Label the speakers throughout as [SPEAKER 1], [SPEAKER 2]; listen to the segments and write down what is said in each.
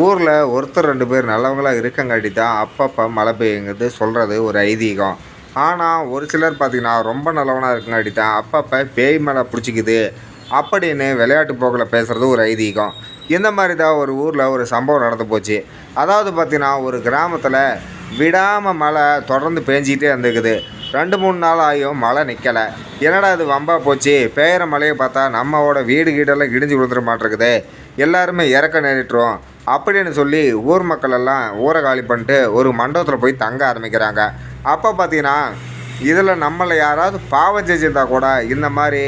[SPEAKER 1] ஊரில் ஒருத்தர் ரெண்டு பேர் நல்லவங்களாக இருக்கங்காட்டி தான் அப்பப்போ மழை பெய்யுங்கிறது சொல்கிறது ஒரு ஐதீகம். ஆனால் ஒரு சிலர் பார்த்திங்கன்னா ரொம்ப நல்லவனாக இருக்கங்காட்டி தான் அப்பப்போ பேய் மழை பிடிச்சிக்குது அப்படின்னு விளையாட்டு போக்கில் பேசுகிறது ஒரு ஐதீகம். இந்த மாதிரி தான் ஒரு ஊரில் ஒரு சம்பவம் நடந்து போச்சு. அதாவது பார்த்திங்கன்னா ஒரு கிராமத்தில் விடாமல் மழை தொடர்ந்து பேஞ்சிக்கிட்டே இருந்துக்குது. ரெண்டு மூணு நாள் ஆகியும் மழை நிற்கலை என்னடா இது வம்பா போச்சு? பெய்கிற மழையை பார்த்தா நம்மளோட வீடு கீடெல்லாம் இடிஞ்சு விழுந்துட மாட்டேருக்குது எல்லாருமே இறக்க நேரிட்டுரும் அப்படின்னு சொல்லி ஊர் மக்கள் எல்லாம் ஊரை காலி பண்ணிட்டு ஒரு மண்டபத்தில் போய் தங்க ஆரம்பிக்கிறாங்க. அப்போ பார்த்தீங்கன்னா இதில் நம்மளை யாராவது பாவம் செஞ்சிருந்தா கூட இந்த மாதிரி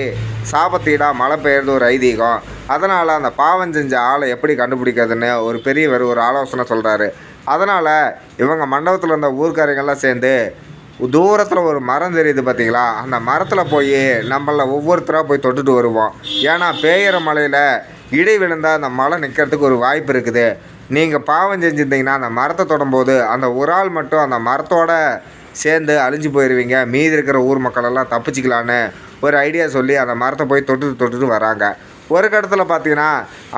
[SPEAKER 1] சாபத்தீடா மழை பெய்யறது ஒரு ஐதீகம். அதனால் அந்த பாவம் செஞ்ச ஆளை எப்படி கண்டுபிடிக்கிறதுன்னு ஒரு பெரியவர் ஒரு ஆலோசனை சொல்கிறாரு அதனால் இவங்க மண்டபத்தில் இருந்த ஊர்க்காரங்கள்லாம் சேர்ந்து தூரத்தில் ஒரு மரம் தெரியுது பார்த்தீங்களா அந்த மரத்தில் போய் நம்மள ஒவ்வொருத்தராக போய் தொட்டுட்டு வருவோம். ஏன்னா பெய்கிற மழையில் இடை விழுந்தால் அந்த மழை நிற்கிறதுக்கு ஒரு வாய்ப்பு இருக்குது. நீங்கள் பாவம் செஞ்சுருந்தீங்கன்னா அந்த மரத்தை தொடும்போது அந்த ஒரு ஆள் மட்டும் அந்த மரத்தோட சேர்ந்து அழிஞ்சு போயிடுவீங்க மீதி இருக்கிற ஊர் மக்களெல்லாம் தப்பிச்சிக்கலான்னு ஒரு ஐடியா சொல்லி அந்த மரத்தை போய் தொட்டுட்டு தொட்டுட்டு வராங்க. ஒரு கட்டத்தில் பார்த்தீங்கன்னா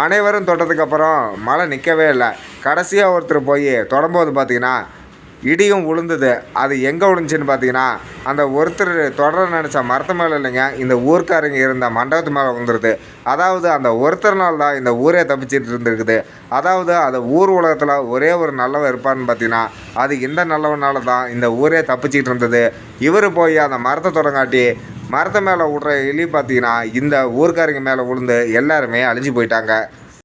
[SPEAKER 1] அனைவரும் தொட்டதுக்கப்புறம் மழை நிற்கவே இல்லை. கடைசியாக ஒருத்தர் போய் தொடும்போது பார்த்தீங்கன்னா இடியும் விழுந்தது. அது எங்கே விழுந்துச்சின்னு பார்த்தீங்கன்னா அந்த ஒருத்தர் தொடர நினச்ச மரத்து மேலே இல்லைங்க இந்த ஊர்க்காரங்க இருந்த மண்டபத்து மேலே விழுந்துருது. அதாவது அந்த ஒருத்தர்னால தான் இந்த ஊரே தப்பிச்சிட்டு இருந்திருக்குது. அதாவது அந்த ஊர் உலகத்தில் ஒரே ஒரு நல்லவன் இருப்பான்னு பார்த்தீங்கன்னா அது இந்த நல்லவனால தான் இந்த ஊரே தப்பிச்சிட்டு இருந்தது. இவர் போய் அந்த மரத்தை தொடங்காட்டி மரத்து மேலே விடுற எலி பார்த்தீங்கன்னா இந்த ஊர்க்காரங்க மேலே விழுந்து எல்லாருமே அழிஞ்சு போயிட்டாங்க.